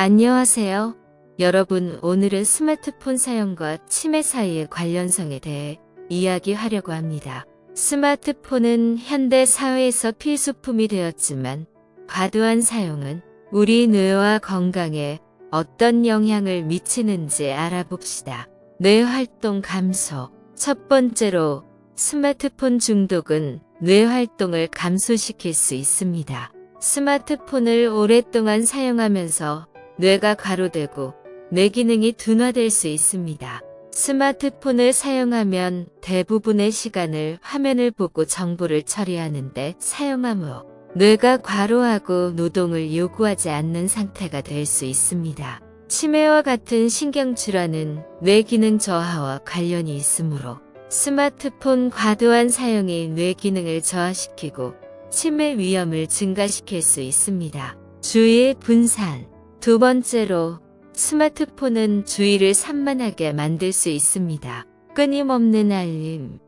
안녕하세요. 여러분, 오늘은 스마트폰 사용과 치매 사이의 관련성에 대해 이야기하려고 합니다. 스마트폰은 현대 사회에서 필수품이 되었지만 과도한 사용은 우리 뇌와 건강에 어떤 영향을 미치는지 알아봅시다. 뇌 활동 감소. 첫 번째로 스마트폰 중독은 뇌 활동을 감소시킬 수 있습니다. 스마트폰을 오랫동안 사용하면서 뇌가 가로되고 뇌 기능이 둔화될 수 있습니다. 스마트폰을 사용하면 대부분의 시간을 화면을 보고 정보를 처리하는데 후 뇌가 과로하고 노동을 요구하지 않는 상태가 될 수 있습니다. 치매와 같은 신경질환은 뇌 기능 저하와 관련이 있으므로 스마트폰 과도한 사용이 뇌 기능을 저하시키고 치매 위험을 증가시킬 수 있습니다. 주의 분산. 두 번째로 스마트폰은 주의를 산만하게 만들 수 있습니다. 끊임없는 알림,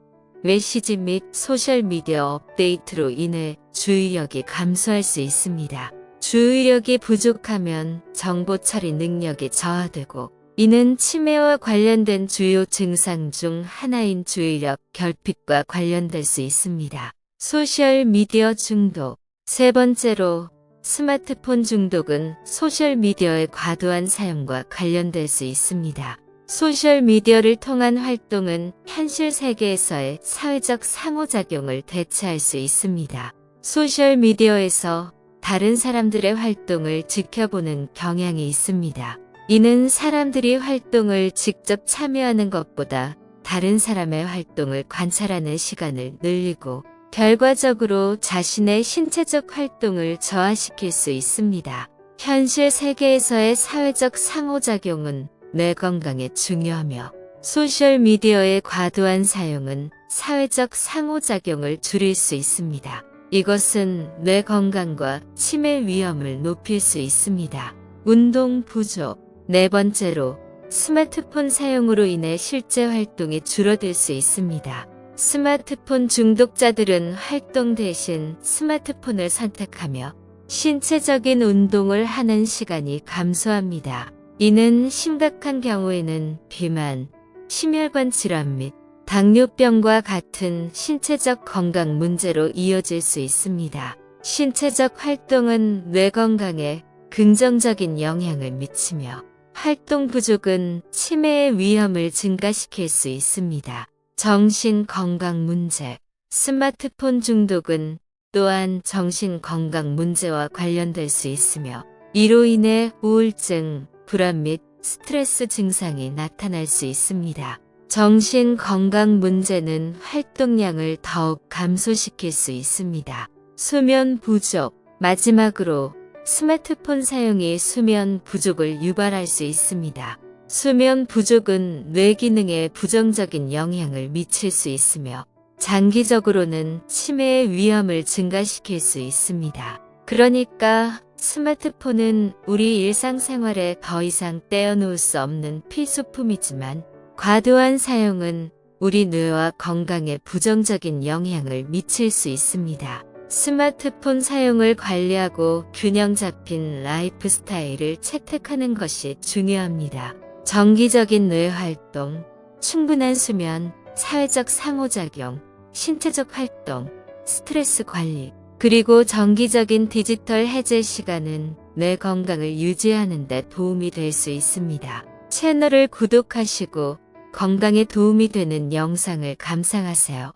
메시지 및 소셜미디어 업데이트로 인해 주의력이 감소할 수 있습니다. 주의력이 부족하면 정보 처리 능력이 저하되고 이는 치매와 관련된 주요 증상 중 하나인 주의력 결핍과 관련될 수 있습니다. 소셜미디어 중독. 세 번째로 스마트폰 중독은 소셜미디어의 과도한 사용과 관련될 수 있습니다. 소셜미디어를 통한 활동은 현실 세계에서의 사회적 상호작용을 대체할 수 있습니다. 소셜미디어에서 다른 사람들의 활동을 지켜보는 경향이 있습니다. 이는 사람들이 활동을 직접 참여하는 것보다 다른 사람의 활동을 관찰하는 시간을 늘리고 결과적으로 자신의 신체적 활동을 저하시킬 수 있습니다. 현실 세계에서의 사회적 상호작용은 뇌 건강에 중요하며 소셜미디어의 과도한 사용은 사회적 상호작용을 줄일 수 있습니다. 이것은 뇌 건강과 치매 위험을 높일 수 있습니다. 운동 부족. 네 번째로 스마트폰 사용으로 인해 실제 활동이 줄어들 수 있습니다. 스마트폰 중독자들은 활동 대신 스마트폰을 선택하며 신체적인 운동을 하는 시간이 감소합니다. 이는 심각한 경우에는 비만, 심혈관 질환 및 당뇨병과 같은 신체적 건강 문제로 이어질 수 있습니다. 신체적 활동은 뇌 건강에 긍정적인 영향을 미치며 활동 부족은 치매의 위험을 증가시킬 수 있습니다. 정신 건강 문제. 스마트폰 중독은 또한 정신 건강 문제와 관련될 수 있으며 이로 인해 우울증, 불안 및 스트레스 증상이 나타날 수 있습니다. 정신 건강 문제는 활동량을 더욱 감소시킬 수 있습니다. 수면 부족. 마지막으로 스마트폰 사용이 수면 부족을 유발할 수 있습니다. 수면 부족은 뇌 기능에 부정적인 영향을 미칠 수 있으며 장기적으로는 치매의 위험을 증가시킬 수 있습니다. 그러니까 스마트폰은 우리 일상생활에 더 이상 떼어놓을 수 없는 필수품이지만 과도한 사용은 우리 뇌와 건강에 부정적인 영향을 미칠 수 있습니다. 스마트폰 사용을 관리하고 균형 잡힌 라이프 스타일을 채택하는 것이 중요합니다. 정기적인 뇌 활동, 충분한 수면, 사회적 상호작용, 신체적 활동, 스트레스 관리, 그리고 정기적인 디지털 해제 시간은 뇌 건강을 유지하는 데 도움이 될 수 있습니다. 채널을 구독하시고 건강에 도움이 되는 영상을 감상하세요.